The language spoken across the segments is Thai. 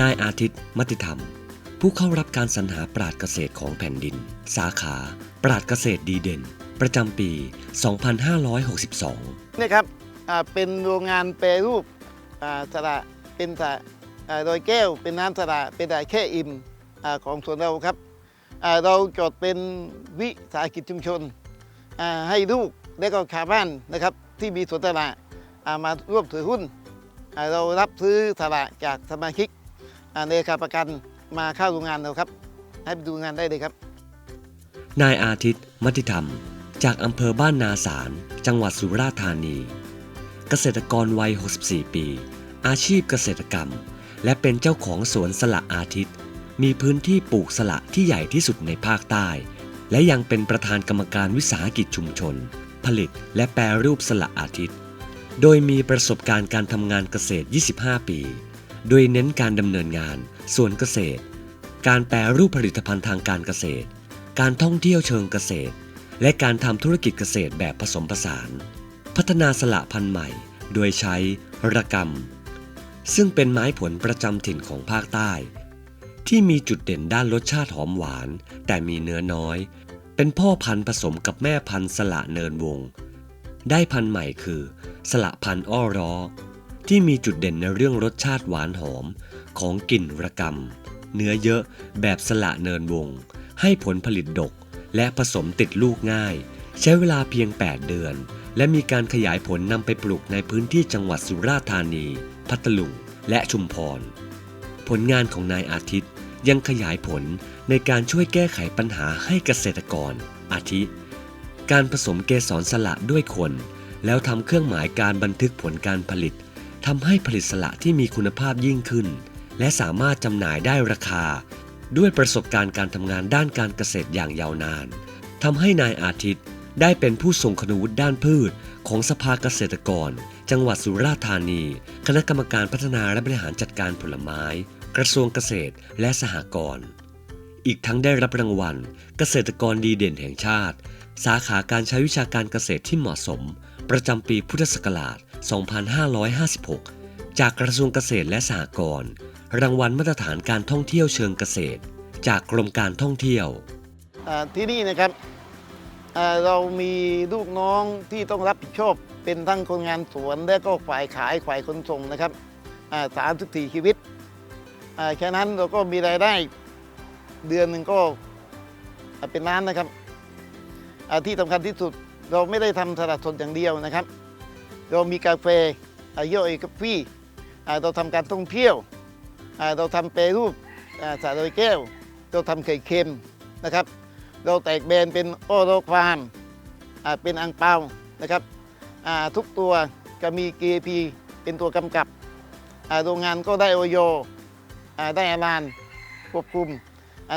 นายอาทิตย์มติธรรม ผู้เข้ารับการสรรหาปราดเกษตรของแผ่นดิน สาขา ปราดเกษตรดีเด่น ประจำปี 2562 นี่ครับอ่าเป็นโรงงานแปรรูปอ่าสระเป็นสระอ่าโดยแก้ว เป็นน้ำสระเป็นสระแค่อิ่มอาของสวนเราครับอ่าเราจดเป็นวิสาหกิจชุมชนอ่าให้ลูกและก็ชาวบ้านนะครับที่มีสวนสระอ่า มาร่วมถือหุ้น เรารับซื้อสระจากสมาชิกในคาประกันมาเข้าโรงงานเราครับ ให้ไปดูงานได้เลยครับ นายอาทิตย์ มติธรรม จากอำเภอบ้านนาสาร จังหวัดสุราษฎร์ธานี เกษตรกรวัย 64 ปี อาชีพเกษตรกรรม และเป็นเจ้าของสวนสละอาทิตย์ มีพื้นที่ปลูกสละที่ใหญ่ที่สุดในภาคใต้ และยังเป็นประธานกรรมการวิสาหกิจชุมชน ผลิตและแปรรูปสละอาทิตย์ โดยมีประสบการณ์การทำงานเกษตร 25 ปี โดยเน้นการดำเนินงานสวนเกษตร การแปรรูปผลิตภัณฑ์ทางการเกษตร การท่องเที่ยวเชิงเกษตร และการทำธุรกิจเกษตรแบบผสมผสาน พัฒนาสละพันธุ์ใหม่ โดยใช้ระกำซึ่งเป็นไม้ผลประจำถิ่นของภาคใต้ ที่มีจุดเด่นด้านรสชาติหอมหวาน แต่มีเนื้อน้อย เป็นพ่อพันธุ์ผสมกับแม่พันธุ์สละเนินวง ได้พันธุ์ใหม่คือ สละพันธุ์อ้อร้อ ที่มีจุดเด่นในเรื่องรสชาติหวานหอมของกลิ่นระกำเนื้อเยอะแบบสละเนินวง ให้ผลผลิตดกและผสมติดลูกง่าย ใช้เวลาเพียง 8 เดือน และมีการขยายผลนำไปปลูกในพื้นที่จังหวัดสุราษฎร์ธานี พัทลุงและชุมพร ผลงานของนายอาทิตย์ยังขยายผลในการช่วยแก้ไขปัญหาให้เกษตรกร อาทิ การผสมเกสรสละด้วยคน แล้วทำเครื่องหมายการบันทึกผลการผลิตทำให้ผลิตสละที่มีคุณภาพยิ่งขึ้น และสามารถจำหน่ายได้ราคา ด้วยประสบการณ์การทำงานด้านการเกษตรอย่างยาวนานทำให้นายอาทิตย์ได้เป็นผู้ทรงคุณวุฒิด้านพืช ของสภาเกษตรกร จังหวัดสุราษฎร์ธานี คณะกรรมการพัฒนาและบริหารจัดการผลไม้ กระทรวงเกษตรและสหกรณ์ อีกทั้งได้รับรางวัล เกษตรกรดีเด่นแห่งชาติ สาขาการใช้วิชาการเกษตรที่เหมาะสม ประจำปีพุทธศักราช 2556 จากกระทรวงเกษตรและสหกรณ์ รางวัลมาตรฐานการท่องเที่ยวเชิงเกษตร จากกรมการท่องเที่ยวที่นี่นะครับเรามีลูกน้องที่ต้องรับผิดชอบเป็นทั้งคนงานสวนและก็ฝ่ายขายฝ่ายขนส่งนะครับสามสิบสี่ชีวิตแค่นั้นเราก็มีรายได้ เดือนหนึ่งก็เป็นล้านนะครับ ที่สำคัญที่สุดเราไม่ได้ทำสลัดสดอย่างเดียวนะครับ เรามีกาแฟอายุเอกาแฟอ่เราทำการท่องเที่ยวเราทำแปรรูปอ่าสาโดยแก้ว เราทำไข่เค็มนะครับ เราแตกแบรนด์เป็นโอโรฟาร์มเป็นอังเปานะครับทุกตัวก็มี GAP เป็นตัวกำกับโรงงานก็ได้โอโยได้อารานควบคุม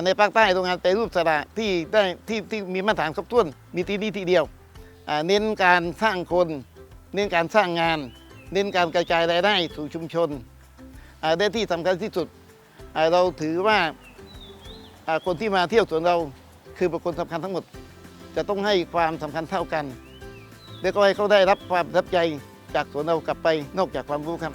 ในภาคใต้โรงงานแปรรูปสระที่ได้ที่ที่มีมาตรฐานครบถ้วนมีที่นี่ที่เดียว เน้นการสร้างคน เน้นการสร้างงาน เน้นการกระจายรายได้สู่ชุมชนได้ที่สำคัญที่สุด เราถือว่าคนที่มาเที่ยวสวนเราคือบุคคลสำคัญทั้งหมด จะต้องให้ความสำคัญเท่ากัน แล้วก็ให้เขาได้รับความรับใจจากสวนเรากลับไปนอกจากความรู้ครับ